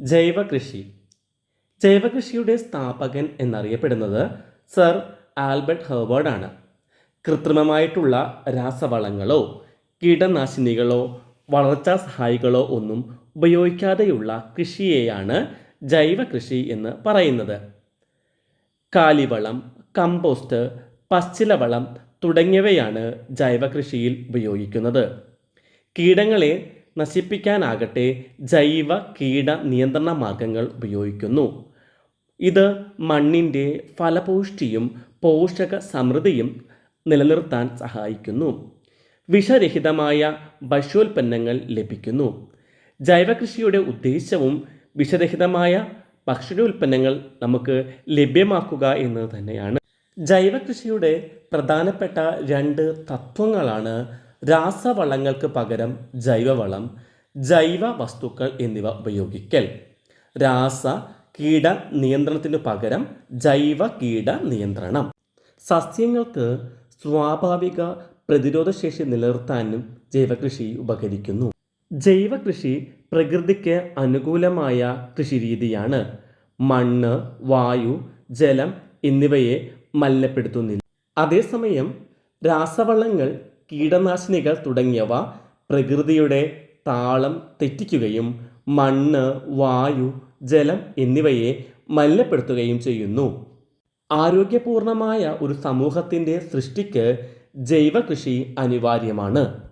ജൈവ ജൈവകൃഷിയുടെ ജൈവ കൃഷിയുടെ സ്ഥാപകൻ എന്നറിയപ്പെടുന്നത് സർ ആൽബർട്ട് ഹെർബർഡ് ആണ്. കൃത്രിമമായിട്ടുള്ള രാസവളങ്ങളോ കീടനാശിനികളോ വളർച്ചാ സഹായികളോ ഒന്നും ഉപയോഗിക്കാതെയുള്ള കൃഷിയെയാണ് ജൈവകൃഷി എന്ന് പറയുന്നത്. കാലിവളം കമ്പോസ്റ്റ് പശ്ചിലവളം തുടങ്ങിയവയാണ് ജൈവകൃഷിയിൽ ഉപയോഗിക്കുന്നത്. കീടങ്ങളെ നശിപ്പിക്കാനാകട്ടെ ജൈവ കീട നിയന്ത്രണ മാർഗങ്ങൾ ഉപയോഗിക്കുന്നു. ഇത് മണ്ണിന്റെ ഫലപുഷ്ടിയും പോഷക സമൃദ്ധിയും നിലനിർത്താൻ സഹായിക്കുന്നു. വിഷരഹിതമായ ഭക്ഷ്യോൽപ്പന്നങ്ങൾ ലഭിക്കുന്നു. ജൈവകൃഷിയുടെ ഉദ്ദേശവും വിഷരഹിതമായ ഭക്ഷ്യോൽപ്പന്നങ്ങൾ നമുക്ക് ലഭ്യമാക്കുക എന്നത് തന്നെയാണ്. ജൈവകൃഷിയുടെ പ്രധാനപ്പെട്ട രണ്ട് തത്വങ്ങളാണ് രാസവളങ്ങൾക്ക് പകരം ജൈവവളം ജൈവ വസ്തുക്കൾ എന്നിവ ഉപയോഗിക്കൽ. രാസ കീട നിയന്ത്രണത്തിനു പകരം ജൈവ കീട നിയന്ത്രണം. സസ്യങ്ങൾക്ക് സ്വാഭാവിക പ്രതിരോധശേഷി നിലനിർത്താനും ജൈവകൃഷി ഉപകരിക്കുന്നു. ജൈവകൃഷി പ്രകൃതിക്ക് അനുകൂലമായ കൃഷിരീതിയാണ്. മണ്ണ് വായു ജലം എന്നിവയെ മലിനപ്പെടുത്തുന്നില്ല. അതേസമയം രാസവളങ്ങൾ കീടനാശിനികൾ തുടങ്ങിയവ പ്രകൃതിയുടെ താളം തെറ്റിക്കുകയും മണ്ണ് വായു ജലം എന്നിവയെ മലിനപ്പെടുത്തുകയും ചെയ്യുന്നു. ആരോഗ്യപൂർണമായ ഒരു സമൂഹത്തിന്റെ സൃഷ്ടിക്ക് ജൈവകൃഷി അനിവാര്യമാണ്.